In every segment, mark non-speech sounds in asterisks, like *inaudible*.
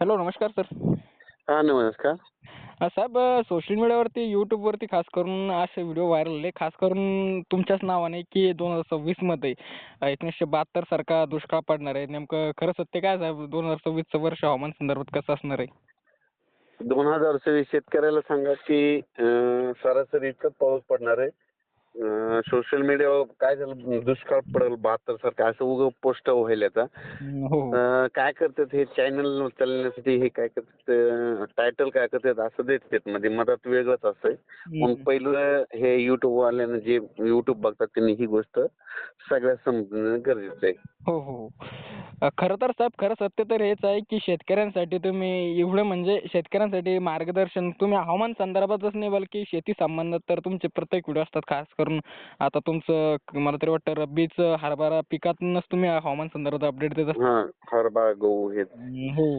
Hello नमस्कार sir हा नमस्कार. साहेब सोशल मीडियावरती यूट्यूबवरती खास करून असे व्हिडिओ व्हायरल झाले खास करून तुमच्याच नावाने की दोन हजार सव्वीसमध्ये एकोणीसशे बहात्तर सारखा दुष्काळ पडणार आहे. नेमकं खरं सत्य काय आहे साहेब? दोन हजार सव्वीसचं वर्ष हवामान संदर्भात कसं असणार आहे? दोन हजार सव्वीस शेतकऱ्याला सांगा की अं, सरासरी इतकंच पाऊस पडणार आहे. सोशल मीडियावर काय झालं दुष्काळ पडेल बहात्तर सारखं असं उगं पोस्ट व्हायला हो. काय करतात हे चॅनल चालण्यासाठी हे काय करतात टायटल काय करतात असं देतात मध्ये मधात वेगळंच असतंय. मग. पहिलं हे युट्यूब वाल्यानं जे युट्यूब बघतात त्यांनी ही गोष्ट सगळ्यात समजणं गरजेचं आहे. हो हो. खरं तर साहेब खरं सत्य तर हेच आहे की शेतकऱ्यांसाठी तुम्ही एवढं म्हणजे शेतकऱ्यांसाठी मार्गदर्शन तुम्ही हवामान संदर्भातच नाही बल्कि शेती संबंधात तर तुमचे प्रत्येक व्हिडिओ असतात. खास करून आता तुमचं मला तरी वाटतं रब्बीचं हरभरा पिकातूनच तुम्ही हवामान संदर्भात अपडेट देत असता. हा हरभरा गहू हे. हो.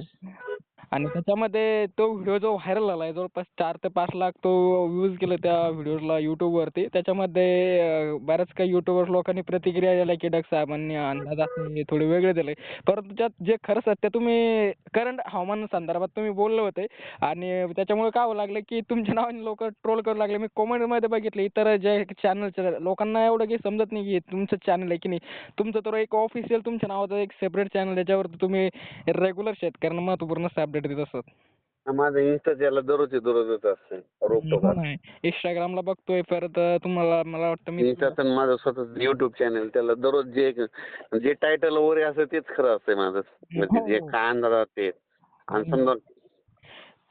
आणि त्याच्यामध्ये तो व्हिडिओ जो व्हायरल झाला आहे जवळपास चार ते पाच लाख तो व्ह्यूज गेले त्या व्हिडिओला युट्यूबवरती त्याच्यामध्ये बऱ्याच काही युट्यूबर लोकांनी प्रतिक्रिया दिल्या की डग साहेबांनी अंदाज थोडे वेगळे दिले. परंतु त्यात जे खरं सत्य तुम्ही करंट हवामान संदर्भात तुम्ही बोलले होते आणि त्याच्यामुळे काय होऊ लागलं की तुमच्या नावाने लोक ट्रोल करू लागले? मी कॉमेंटमध्ये बघितले इतर जे चॅनलचे लोकांना एवढं काही समजत नाही की तुमचं चॅनल आहे की नाही. तुमचं तर एक ऑफिशियल तुमच्या नावाचं एक सेपरेट चॅनल त्याच्यावरती तुम्ही रेग्युलर शेतकऱ्यांना महत्त्वपूर्ण अपडेट देत असतात. माझं इन्स्टा त्याला दररोजचे दररोजच असते. रोखतो हो इंस्टाग्रामला बघतोय परत तुम्हाला मला वाटतं मी माझं स्वतःच युट्यूब चॅनल त्याला दररोज जे जे टायटल वगैरे असं तेच खरं असतंय माझं. म्हणजे जे हो. काय अंदाजात ते. आणि समजा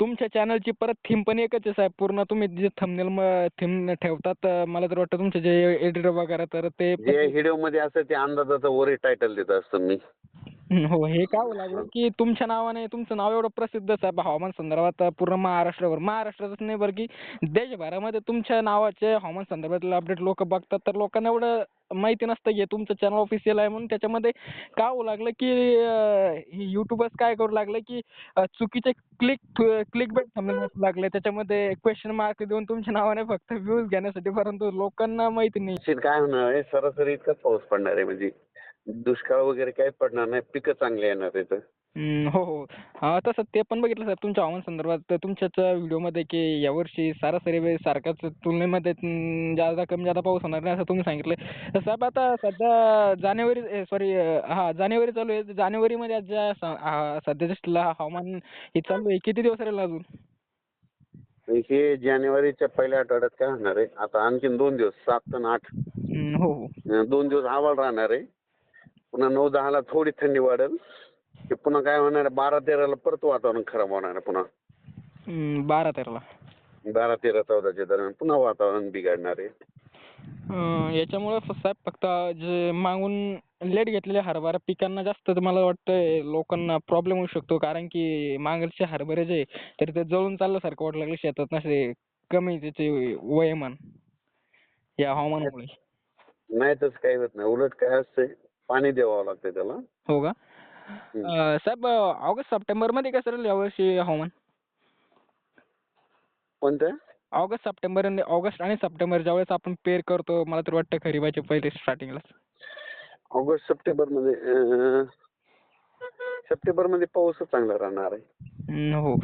तुमच्या चॅनलची परत थीम पण एकच आहे साहेब. पूर्ण तुम्ही जे थंबनेल थीम ठेवतात मला तर वाटतं तुमचे जे एडिटर वगैरे तर ते व्हिडिओमध्ये असं ते अंदाजाचं वगैरे टायटल देत असतो मी. *laughs* हो हे का होऊ लागलं? की तुमच्या नावाने तुमचं नाव एवढं प्रसिद्धच आहे हवामान संदर्भात पूर्ण महाराष्ट्रावर महाराष्ट्रातच नाही बरं की देशभरामध्ये तुमच्या नावाचे हवामान संदर्भातले अपडेट लोक बघतात. तर लोकांना एवढं माहिती नसतं की तुमचं चॅनल ऑफिशियल आहे म्हणून त्याच्यामध्ये का होऊ लागलं की युट्यूबर्स काय करू लागले की चुकीचे क्लिक क्लिक बेट समजू लागले. त्याच्यामध्ये क्वेश्चन मार्क देऊन तुमच्या नावाने फक्त व्ह्यूज घेण्यासाठी परंतु लोकांना माहिती नाही. काय होणार सरासरी इतकाच पाऊस पडणार आहे म्हणजे. दुष्काळ वगैरे काही पडणार नाही. पिकं चांगली येणार आहेत. हो हो. तसं ते पण बघितलं साहेब तुमच्या हवामान संदर्भात. तुमच्याच व्हिडिओमध्ये की यावर्षी सरासरी वेळेस सारख्याच तुलनेमध्ये जादा कमी जादा पाऊस होणार नाही असं तुम्ही सांगितलं तर साहेब आता सध्या जानेवारी सॉरी हा जानेवारी चालू आहे. जानेवारीमध्ये आज ज्या सध्याच्या ला- हवामान हे चालू आहे किती दिवस राहील अजून? हे जानेवारीच्या पहिल्या आठवड्यात काय होणार आहे? आता आणखीन दोन दिवस सात आणि आठ. हो हो. दोन दिवस आवाळ राहणार आहे. पुन्हा नऊ दहाला थोडी थंडी वाढेल. की पुन्हा काय होणार आहे बारा तेराला परत वातावरण खराब होणार आहे पुन्हा. हम्म, बारा तेराला. बारा तेरा चौदाच्या दरम्यान पुन्हा वातावरण बिघडणार आहे. अं, याच्यामुळं फ- साहेब फक्त जे मागून लेट घेतलेल्या हरभरा पिकांना जास्त तर मला वाटतं लोकांना प्रॉब्लेम होऊ शकतो. कारण की मागचे हरभरे जे तर ते जळून चालल्यासारखं वाटू लागलं शेतात नसे कमी त्याचे वयमान या हवामानामुळे. नाही तसं काही होत नाही. उलट काय असतंय पाणी द्यावं लागतंय त्याला. हो का? साहेब ऑगस्ट सप्टेंबरमध्ये कसं राहील यावर्षी हवामान? कोणत्या ऑगस्ट सप्टेंबर आणि ऑगस्ट आणि सप्टेंबर ज्यावेळेस आपण पेर करतो मला तर वाटतं खरीपाचे पहिले स्टार्टिंगला ऑगस्ट सप्टेंबरमध्ये सप्टेंबरमध्ये पाऊसच चांगला राहणार आहे. हो.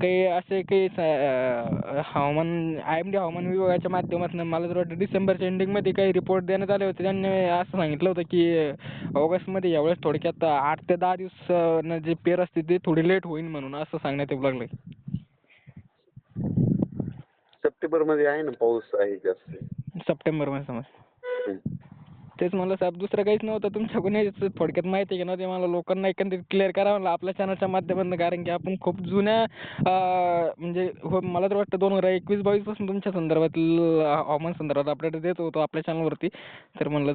काही असे काही हवामान आय एम डी हवामान विभागाच्या माध्यमातून मला तर वाटतं डिसेंबरच्या एंडिंगमध्ये काही रिपोर्ट देण्यात आले होते. त्यांनी असं सांगितलं होतं की ऑगस्टमध्ये यावेळेस थोडक्यात आठ ते दहा दिवस जे पेर असते ते थोडी लेट होईल म्हणून असं सांगण्यात येऊ लागलंय. सप्टेंबरमध्ये आहे ना पाऊस आहे जास्त. सप्टेंबरमध्ये समज. तेच म्हणलं साहेब दुसरं काहीच नव्हतं. तुमच्याकडून थोडक्यात माहिती घेणं ते मला लोकांना एकंदरीत क्लिअर करा म्हणलं आपल्या चॅनलच्या माध्यमातून. कारण की आपण खूप जुन्या म्हणजे हो मला तर वाटतं दोन हजार एकवीस बावीसपासून तुमच्या संदर्भातील हवामान संदर्भात अपडेट देत होतो आपल्या चॅनलवरती तर म्हणलं